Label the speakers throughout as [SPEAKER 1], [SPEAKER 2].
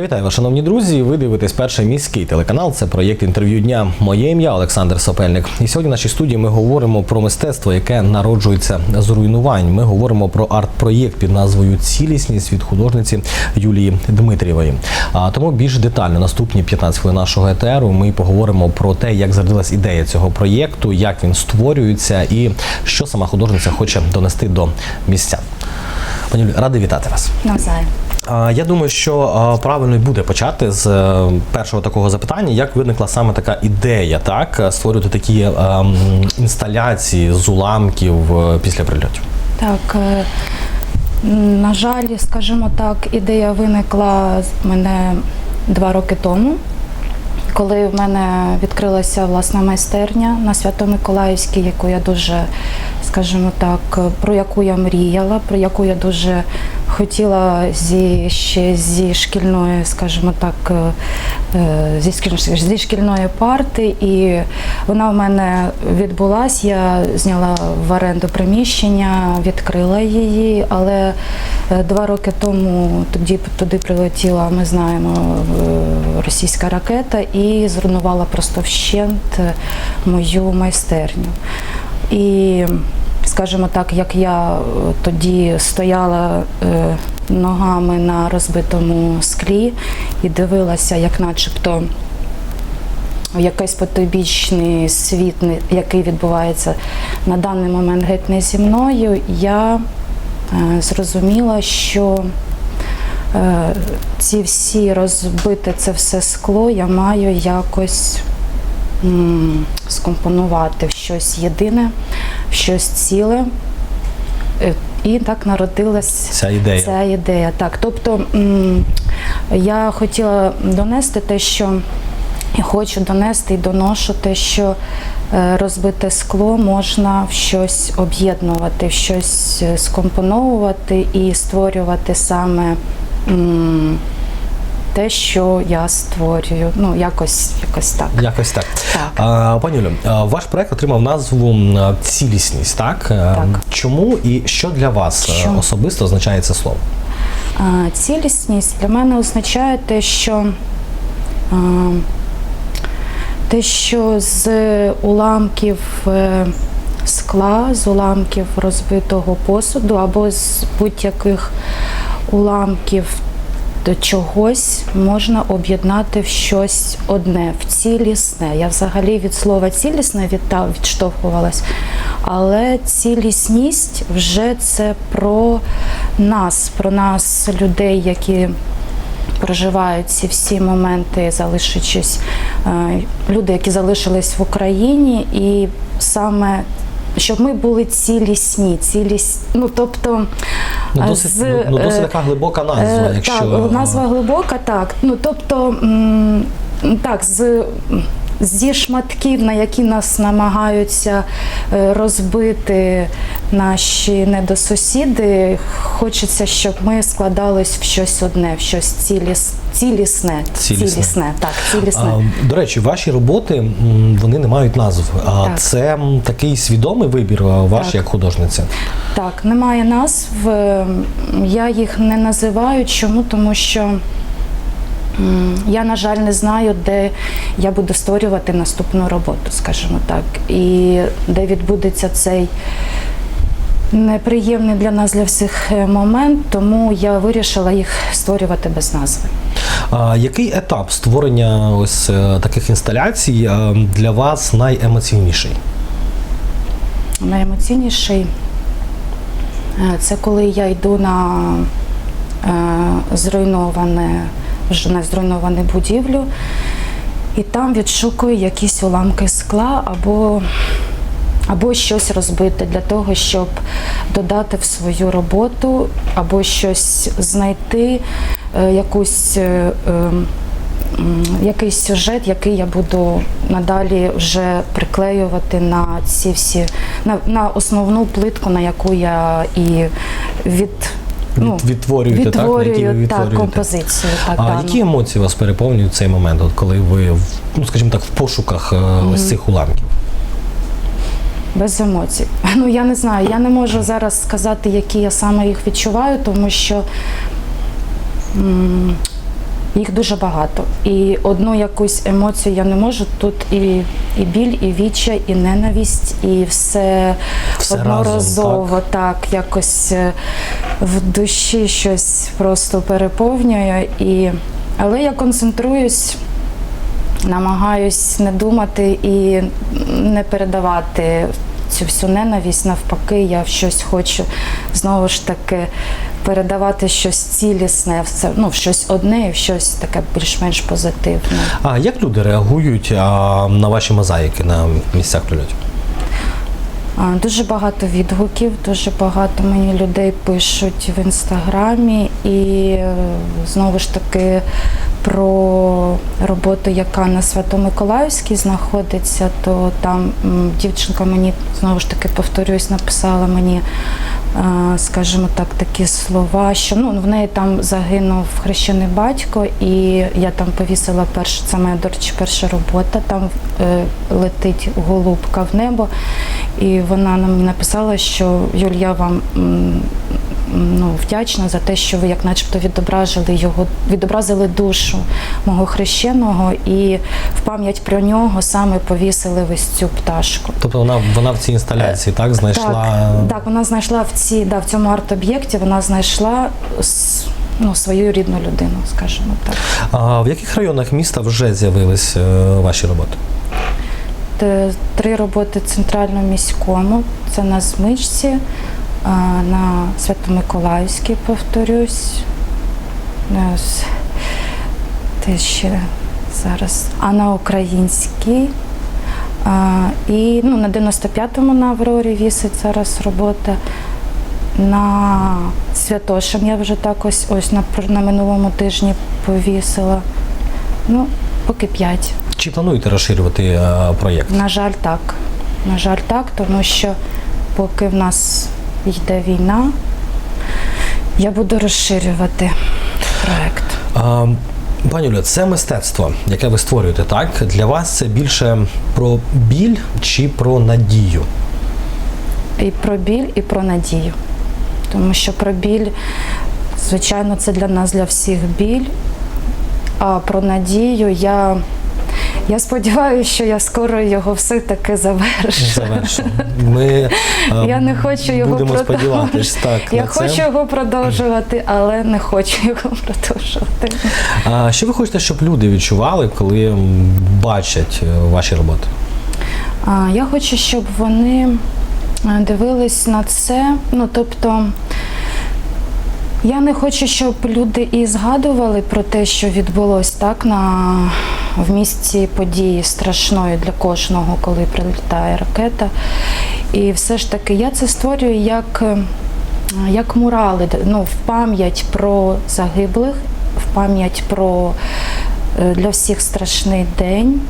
[SPEAKER 1] Я вітаю вас, шановні друзі. Ви дивитесь перший міський телеканал. Це проєкт інтерв'ю дня. Моє ім'я Олександр Сопельник. І сьогодні в нашій студії ми говоримо про мистецтво, яке народжується з руйнувань. Ми говоримо про арт-проєкт під назвою Цілісність від художниці Юлії Дмитрієвої. А тому більш детально наступні 15 хвилин нашого етеру ми поговоримо про те, як зародилась ідея цього проєкту, як він створюється і що сама художниця хоче донести до містян. Пані Юлі, радий вітати вас.
[SPEAKER 2] Навзаєм.
[SPEAKER 1] Я думаю, що правильно буде почати з е, першого такого запитання, як виникла саме така ідея, так створювати такі е, м, інсталяції з уламків е, після прильотів.
[SPEAKER 2] Так, е, на жаль, скажімо так, ідея виникла з мене два роки тому, коли в мене відкрилася власна майстерня на Свято-Миколаївській, яку я дуже, скажімо так, про яку я мріяла, про яку я дуже хотіла зі ще зі шкільної, скажімо так, е, е, зі, зі шкільної парти, і вона в мене відбулась. Я зняла в оренду приміщення, відкрила її, але е, два роки тому тоді туди прилетіла, ми знаємо, російська ракета і зруйнувала просто вщент мою майстерню. І скажімо так, як я е, тоді стояла е, ногами на розбитому склі і дивилася, як начебто якийсь потойбічний світ, який відбувається на даний момент геть не зі мною, я е, зрозуміла, що ці всі розбите це все скло я маю якось скомпонувати в щось єдине, в щось ціле. Е, І так народилась
[SPEAKER 1] Ця ідея.
[SPEAKER 2] Ця ідея. Так, тобто я хотіла донести те, що і хочу донести і доношу те, що е, розбите скло можна в щось об'єднувати, в щось е, скомпоновувати і створювати саме те, що я створюю. Ну, якось, якось так.
[SPEAKER 1] Якось так.
[SPEAKER 2] Так.
[SPEAKER 1] А, пані Юлю, ваш проект отримав назву цілісність, так? Е,
[SPEAKER 2] Так.
[SPEAKER 1] Чому і що для вас е,
[SPEAKER 2] Що?
[SPEAKER 1] особисто означає це слово?
[SPEAKER 2] А, Цілісність для мене означає те, що а, те, що з уламків е, скла, з уламків розбитого посуду або з будь-яких уламків до чогось можна об'єднати в щось одне, в цілісне. Я взагалі від слова цілісне відта- відштовхувалась, але цілісність вже це про нас, про нас, людей, які проживають ці всі моменти, залишившись е, люди, які залишились в Україні, і саме щоб ми були цілісні, ціліс... ну тобто
[SPEAKER 1] Ну,
[SPEAKER 2] е,
[SPEAKER 1] досить,
[SPEAKER 2] з,
[SPEAKER 1] ну, ну, досить
[SPEAKER 2] е,
[SPEAKER 1] така глибока назва,
[SPEAKER 2] Е,
[SPEAKER 1] якщо
[SPEAKER 2] Так, назва глибока, так. Ну тобто, так, з. Зі шматків, на які нас намагаються е, розбити наші недосусіди, хочеться, щоб ми складались в щось одне, в щось ціліс, цілісне.
[SPEAKER 1] Цілісне.
[SPEAKER 2] так, цілісне.
[SPEAKER 1] А, До речі, ваші роботи вони не мають назв. А
[SPEAKER 2] Так.
[SPEAKER 1] це такий свідомий вибір ваш
[SPEAKER 2] Так.
[SPEAKER 1] як художниці.
[SPEAKER 2] Так, немає назв. Ем, Я їх не називаю. Чому? Тому що я, на жаль, не знаю, де я буду створювати наступну роботу, скажімо так, і де відбудеться цей. Неприємний для нас для всіх е, момент, тому я вирішила їх створювати без назви.
[SPEAKER 1] А який етап створення ось е, таких інсталяцій е, для вас найемоційніший?
[SPEAKER 2] Найемоційніший це коли я йду на зруйноване, вже на зруйновану будівлю, і там відшукую якісь уламки скла або, або щось розбите для того, щоб додати в свою роботу, або щось знайти, е, якусь. е, ем, якийсь сюжет, який я буду надалі вже приклеювати на ці всі на, на основну плитку, на яку я і від ну,
[SPEAKER 1] відтворюєте відтворюєте, так,
[SPEAKER 2] відтворюю так, композицію. Так,
[SPEAKER 1] А
[SPEAKER 2] дану.
[SPEAKER 1] які емоції вас переповнюють в цей момент, от коли ви, ну скажімо так, в пошуках е, ось цих уламків?
[SPEAKER 2] Без емоцій. Ну я не знаю, я не можу зараз сказати, які я саме їх відчуваю, тому що їх дуже багато. І одну якусь емоцію я не можу. Тут і, і біль, і відчай, і ненависть, і все,
[SPEAKER 1] Все
[SPEAKER 2] одноразово так. якось е, в душі щось просто переповнює. І... Але я концентруюсь намагаюсь не думати і не передавати цю всю ненависть. Навпаки, я в щось хочу знову ж таки передавати щось цілісне, ну щось одне, і щось таке більш-менш позитивне.
[SPEAKER 1] А як люди реагують а, на ваші мозаїки на місцях прильотів?
[SPEAKER 2] Дуже багато відгуків, дуже багато мені людей пишуть в інстаграмі, і е, знову ж таки про роботу, яка на Свято-Миколаївській знаходиться, то там дівчинка мені знову ж таки повторюсь, написала мені, скажімо так, такі слова, що ну в неї там загинув хрещений батько, і я там повісила перше, це моя до речі, перша робота. Там е, летить голубка в небо. І вона нам написала, що Юль, я вам ну, вдячна за те, що ви як начебто відобразили його, відобразили душу мого хрещеного і в пам'ять про нього саме повісили ось цю пташку.
[SPEAKER 1] Тобто вона, вона в цій інсталяції так знайшла.
[SPEAKER 2] Так, так, вона знайшла в цій, да, в цьому арт-об'єкті, вона знайшла ну, свою рідну людину, скажімо так.
[SPEAKER 1] А в яких районах міста вже з'явились е, ваші роботи?
[SPEAKER 2] Три роботи центральному міському. Це на Змичці, на Свято-Миколаївській, повторюсь. Те ще зараз. А на українській. А, і ну, на 95-му на Аврорі вісить зараз робота. На Святошин я вже так ось, ось на, на минулому тижні повісила. Ну, поки п'ять.
[SPEAKER 1] Чи плануєте розширювати е, проєкт?
[SPEAKER 2] На жаль, так. На жаль, так, тому що поки в нас йде війна, я буду розширювати проект.
[SPEAKER 1] А, Пані Оля, це мистецтво, яке ви створюєте, так? Для вас це більше про біль чи про надію?
[SPEAKER 2] І про біль, і про надію. Тому що про біль, звичайно, це для нас, для всіх біль. А про надію я, я сподіваюся, що я скоро його все-таки завершу.
[SPEAKER 1] Завершу. Ми
[SPEAKER 2] Я не хочу його
[SPEAKER 1] будемо
[SPEAKER 2] продовжувати.
[SPEAKER 1] сподіватись. Так,
[SPEAKER 2] Я
[SPEAKER 1] на це.
[SPEAKER 2] хочу його продовжувати, але не хочу його продовжувати.
[SPEAKER 1] А що ви хочете, щоб люди відчували, коли бачать е, ваші роботи?
[SPEAKER 2] А, Я хочу, щоб вони дивились на це. Ну, тобто, я не хочу, щоб люди і згадували про те, що відбулось так на в місці події страшної для кожного, коли прилітає ракета. І все ж таки я це створюю як, е, як мурали, ну, в пам'ять про загиблих, в пам'ять про е, для всіх страшний день.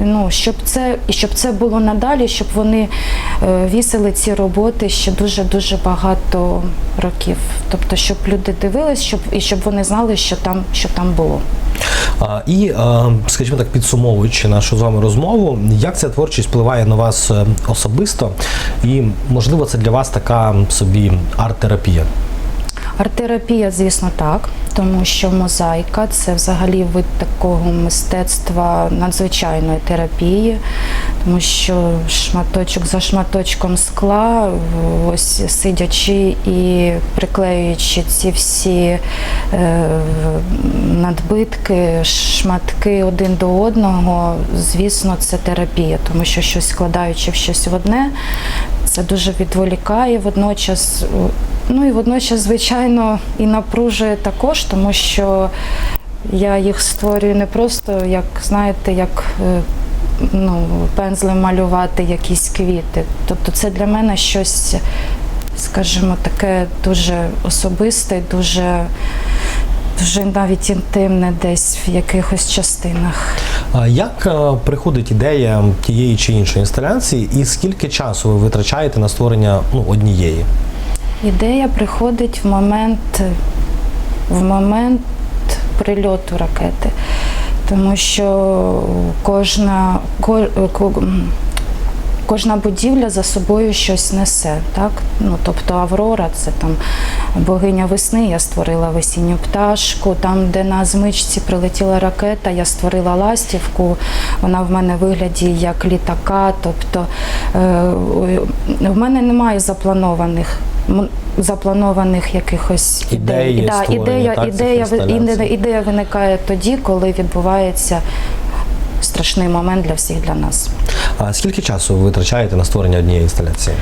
[SPEAKER 2] Ну, щоб це і щоб це було надалі, щоб вони е, вісили ці роботи ще дуже дуже багато років. Тобто, щоб люди дивились, щоб і щоб вони знали, що там що там було.
[SPEAKER 1] І, скажімо так, підсумовуючи нашу з вами розмову, як ця творчість впливає на вас е, особисто, і можливо це для вас така собі арт-терапія.
[SPEAKER 2] Арт-терапія, звісно, так, тому що мозаїка це взагалі вид такого мистецтва надзвичайної терапії, тому що шматочок за шматочком скла, ось сидячи і приклеюючи ці всі е, надбитки, шматки один до одного, звісно, це терапія, тому що щось складаючи в щось в одне, це дуже відволікає водночас. Ну і водночас, звичайно, і напружує також, тому що я їх створюю не просто, як знаєте, як е, ну, пензлем малювати якісь квіти. Тобто це для мене щось, скажімо, таке дуже особисте, дуже, дуже навіть інтимне десь в якихось частинах.
[SPEAKER 1] Як е, приходить ідея тієї чи іншої інсталяції, і скільки часу ви витрачаєте на створення ну, однієї?
[SPEAKER 2] Ідея приходить в момент, в момент прильоту ракети, тому що кожна ко- ко- кожна будівля за собою щось несе. Так? Ну, тобто Аврора це там богиня весни, я створила весінню пташку. Там, де на змичці прилетіла ракета, я створила ластівку. Вона в мене вигляді як літака. Тобто е, в мене немає запланованих. Запланованих якихось
[SPEAKER 1] Ідей,
[SPEAKER 2] ідей. Да, ідея,
[SPEAKER 1] так,
[SPEAKER 2] ідея, ідея, ідея виникає тоді, коли відбувається страшний момент для всіх для нас.
[SPEAKER 1] А скільки часу ви витрачаєте на створення однієї інсталяції?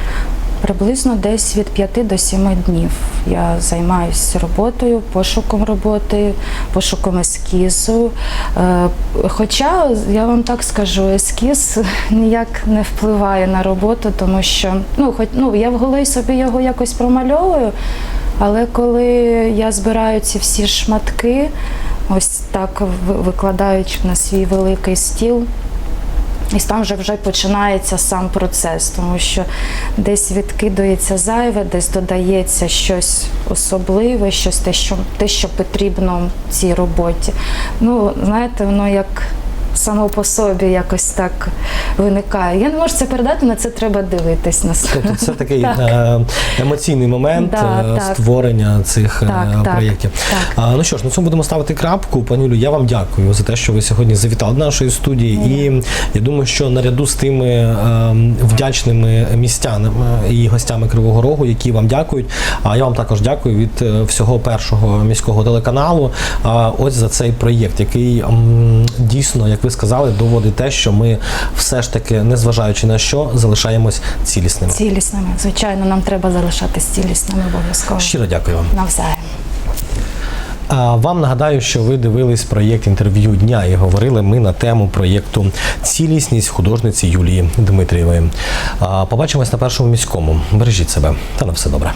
[SPEAKER 2] Приблизно десь від 5 до 7 днів я займаюся роботою, пошуком роботи, пошуком ескізу. Е, Хоча я вам так скажу, ескіз ніяк не впливає на роботу, тому що ну, хоч ну я в голові собі його якось промальовую. Але коли я збираю ці всі шматки, ось так викладаючи на свій великий стіл, і там вже вже починається сам процес, тому що десь відкидується зайве, десь додається щось особливе, щось те, що, те, що потрібно цій роботі. Ну, знаєте, воно як само по собі якось так виникає. Я не можу це передати, на це треба дивитись
[SPEAKER 1] Тобто це такий
[SPEAKER 2] Так.
[SPEAKER 1] е, емоційний момент
[SPEAKER 2] Да,
[SPEAKER 1] е,
[SPEAKER 2] так.
[SPEAKER 1] створення цих е,
[SPEAKER 2] Так, так,
[SPEAKER 1] проєктів.
[SPEAKER 2] так.
[SPEAKER 1] А, ну що ж, на цьому будемо ставити крапку. Пані Юлю, я вам дякую за те, що ви сьогодні завітали до нашої студії. І я думаю, що наряду з тими вдячними містянами і гостями Кривого Рогу, які вам дякують. А я вам також дякую від всього першого міського телеканалу. Ось за цей проєкт, який дійсно, як ви сказали, доводить те, що ми все ж таки, незважаючи на що, залишаємось цілісними.
[SPEAKER 2] цілісними. Звичайно, нам треба залишатись цілісними обов'язково.
[SPEAKER 1] Щиро дякую вам.
[SPEAKER 2] Навзаєм.
[SPEAKER 1] А вам нагадаю, що ви дивились проєкт інтерв'ю дня і говорили ми на тему проєкту Цілісність художниці Юлії Дмитрієвої. Побачимось на першому міському. Бережіть себе та на все добре.